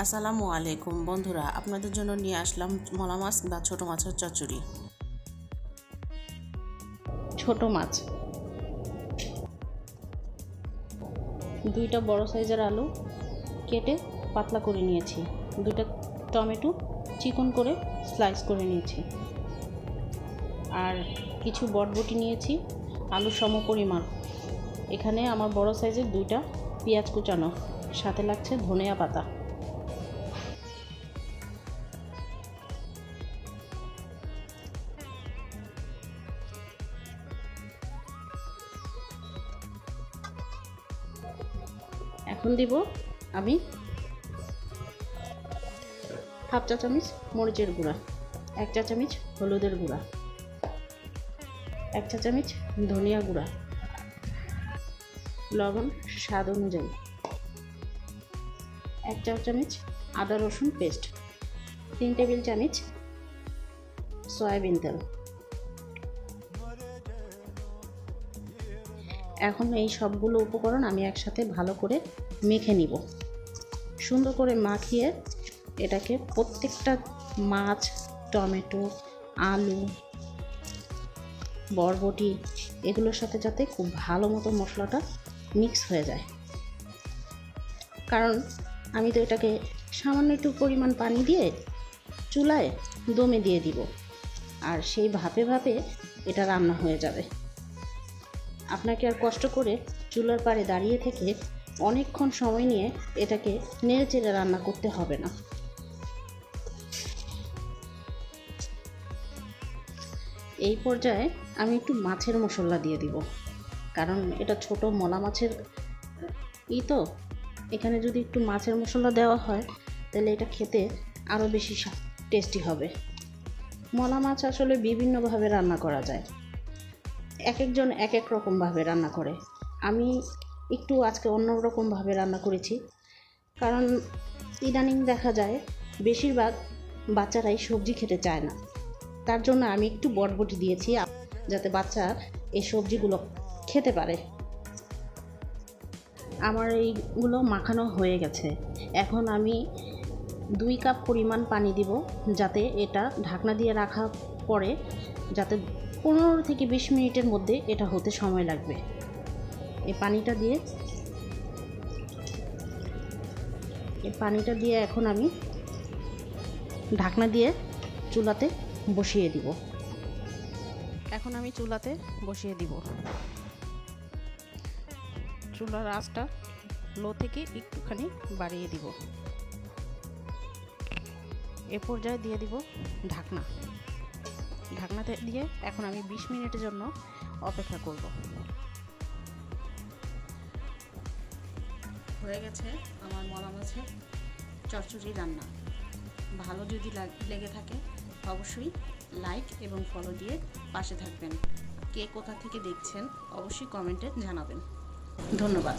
আসসালামু আলাইকুম বন্ধুরা, আপনাদের জন্য নিয়ে আসলাম মলা মাছ বা ছোট মাছের চচ্চড়ি। ছোট মাছ। দুইটা বড় সাইজের আলু কেটে পাতলা করে নিয়েছি। দুইটা টমেটো চিকন করে স্লাইস করে নিয়েছি। আর কিছু বটবটি নিয়েছি আলু সম পরিমাণ। এখানে আমার বড় সাইজের দুইটা পেঁয়াজ কুচানো, সাথে লাগছে ধনিয়া পাতা। এখন দিব আমি হাফ চা চামচ মরিচের গুঁড়া, এক চা চামচ হলুদের গুঁড়া, এক চা চামচ ধনিয়া গুঁড়া, লবণ স্বাদ অনুযায়ী, এক চা চামচ আদা রসুন পেস্ট, তিন টেবিল চামচ সয়াবিন তেল। এখন এই সবগুলো উপকরণ আমি একসাথে ভালো করে মেখে নিব। সুন্দর করে মাখিয়ে এটাকে প্রত্যেকটা মাছ, টমেটো, আলু, বরবটি এগুলোর সাথে যাতে খুব ভালো মতো মশলাটা মিক্স হয়ে যায়। কারণ আমি তো এটাকে সামান্য একটু পরিমাণ পানি দিয়ে চুলায় দমে দিয়ে দিব। আর সেই ভাপে ভাপে এটা রান্না হয়ে যাবে। আপনাকে আর কষ্ট করে চুলার পাড়ে দাঁড়িয়ে থেকে অনেকক্ষণ সময় নিয়ে এটাকে নেড়ে চেড়ে রান্না করতে হবে না। এই পর্যায়ে আমি একটু মাছের মশলা দিয়ে দিব, কারণ এটা ছোট মলা মাছের ই তো। এখানে যদি একটু মাছের মশলা দেওয়া হয়, তাহলে এটা খেতে আরও বেশি টেস্টি হবে। মলা মাছ আসলে বিভিন্নভাবে রান্না করা যায়। এক একজন এক এক রকমভাবে রান্না করে। আমি একটু আজকে অন্য রকমভাবে রান্না করেছি। কারণ ইদানিং দেখা যায়, বেশিরভাগ বাচ্চারাই সবজি খেতে চায় না। তার জন্য আমি একটু বটবটি দিয়েছি, যাতে বাচ্চা এই সবজিগুলো খেতে পারে। আমার এইগুলো মাখানো হয়ে গেছে। এখন আমি দুই কাপ পরিমাণ পানি দিব যাতে এটা ঢাকনা দিয়ে রাখা পরে যাতে পনেরো থেকে বিশ মিনিটের মধ্যে এটা হতে সময় লাগবে। এই পানিটা দিয়ে এই পানিটা দিয়ে এখন আমি ঢাকনা দিয়ে চুলাতে বসিয়ে দিব। এখন আমি চুলাতে বসিয়ে দিব। চুলার আঁচটা লো থেকে একটুখানি বাড়িয়ে দিব। এ পর্যায়ে দিয়ে দিব ঢাকনা। ঢাকনাতে দিয়ে এখন আমি বিশ মিনিটের জন্য অপেক্ষা করব। হয়ে গেছে আমার মলা মাছের চচ্চড়ি রান্না। ভালো যদি লেগে থাকে, অবশ্যই লাইক এবং ফলো দিয়ে পাশে থাকবেন। কে কোথা থেকে দেখছেন, অবশ্যই কমেন্টে জানাবেন। ধন্যবাদ।